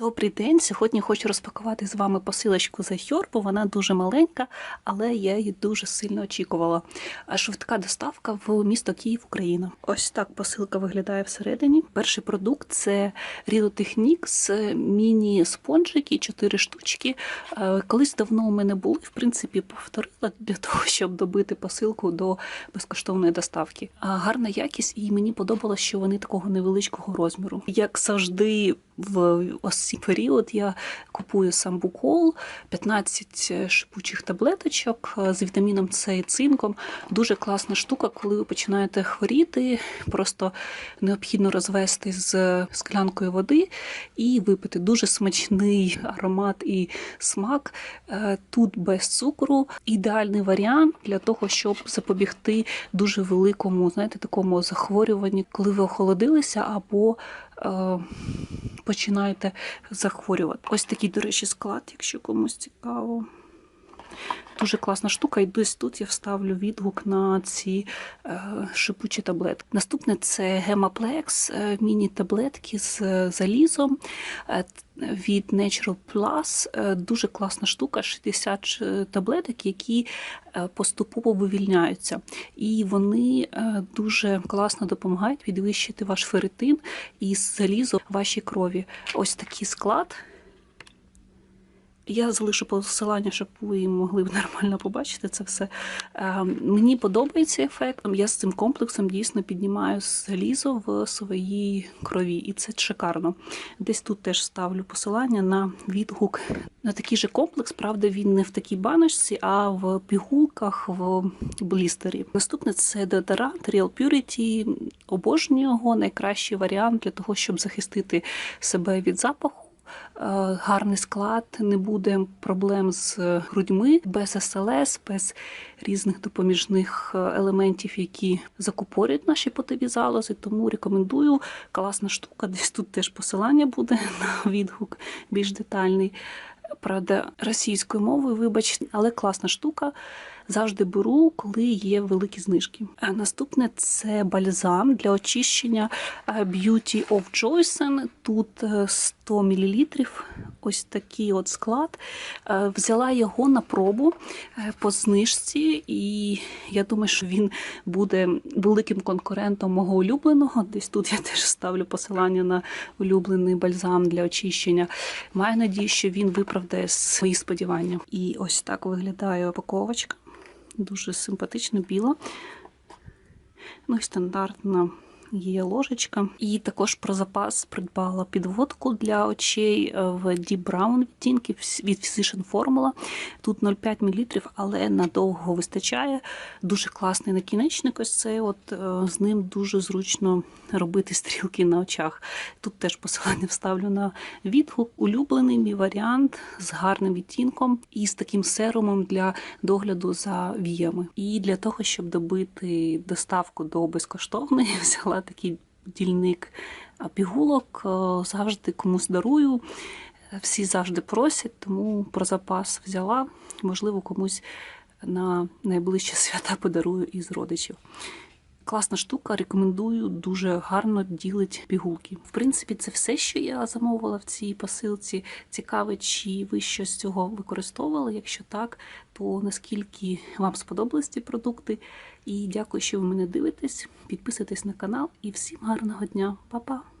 Добрий день. Сьогодні хочу розпакувати з вами посилочку за Хьор, бо вона дуже маленька, але я її дуже сильно очікувала. Швидка доставка в місто Київ, Україна. Ось так посилка виглядає всередині. Перший продукт це Rido Techniques міні-спонжики, 4 штучки. Е, Колись давно у мене були, в принципі, повторила для того, щоб добити посилку до безкоштовної доставки. Гарна якість, і мені подобалося, що вони такого невеличкого розміру. Як завжди, в ось цей період я купую самбукол, 15 шипучих таблеточок е, з вітаміном С і цинком. Дуже класна штука, коли ви починаєте хворіти. Просто необхідно розвести з склянкою води і випити. Дуже смачний аромат і смак. Е, Тут без цукру. Ідеальний варіант для того, щоб запобігти дуже великому, знаєте, такому захворюванню, коли ви охолодилися або е, починаєте захворювати. Ось такий, до речі, склад, якщо комусь цікаво. Дуже класна штука, і десь тут я вставлю відгук на ці е, шипучі таблетки. Наступне це Гемаплекс, е, міні-таблетки з е, залізом від Natural Plus. Дуже класна штука, 60 таблеток, які поступово вивільняються. І вони дуже класно допомагають підвищити ваш ферритин і залізо вашій крові. Ось такий склад. Я залишу посилання, щоб ви могли нормально побачити це все. Е, Мені подобається ефект. Я з цим комплексом дійсно піднімаю залізо в своїй крові, і це шикарно. Десь тут теж ставлю посилання на відгук на такий же комплекс. Правда, він не в такій баночці, а в пігулках в блістері. Наступне це деодорант Real Purity. Обожнюю його найкращий варіант для того, щоб захистити себе від запаху. Е, гарний склад, не буде проблем з грудьми, без СЛС, без різних допоміжних е, елементів, які закупорюють наші потові залози. Тому рекомендую класна штука. Десь тут теж посилання буде на відгук більш детальний. Правда, російською мовою, вибачте, але класна штука. Завжди беру, коли є великі знижки. А Наступне це бальзам для очищення е, Beauty of Joyson. Тут е, 100 мл. Ось такий от склад. Е, Взяла його на пробу е, по знижці, і я думаю, що він буде великим конкурентом мого улюбленого. Десь тут я теж ставлю посилання на улюблений бальзам для очищення. Маю надію, що він виправдає свої сподівання. І ось так виглядає упаковочка. Дуже симпатично біла. Ну і стандартна є ложечка. І також про запас придбала підводку для очей е, в Deep Brown відтінки від Physician Formula. Тут 0,5 мл, але надовго вистачає. Дуже класний накінечник. Ось цей от е, з ним дуже зручно робити стрілки на очах. Тут теж посилання вставлю на відгук. Улюблений мій варіант з гарним відтінком і з таким серумом для догляду за віями. І для того, щоб добити доставку до безкоштовної, взяла такий дільник пігулок. Е, Завжди комусь дарую. Всі завжди просять, тому про запас взяла. Можливо, комусь на найближчі свята подарую із родичів. Класна штука, рекомендую, дуже гарно ділить пігулки. В принципі, це все, що я замовила в цій посилці. Цікаве, чи ви щось з цього використовували. Якщо так, то наскільки вам сподобались ці продукти. І дякую, що ви мене дивитесь. Підписуйтесь на канал і всім гарного дня. Па-па!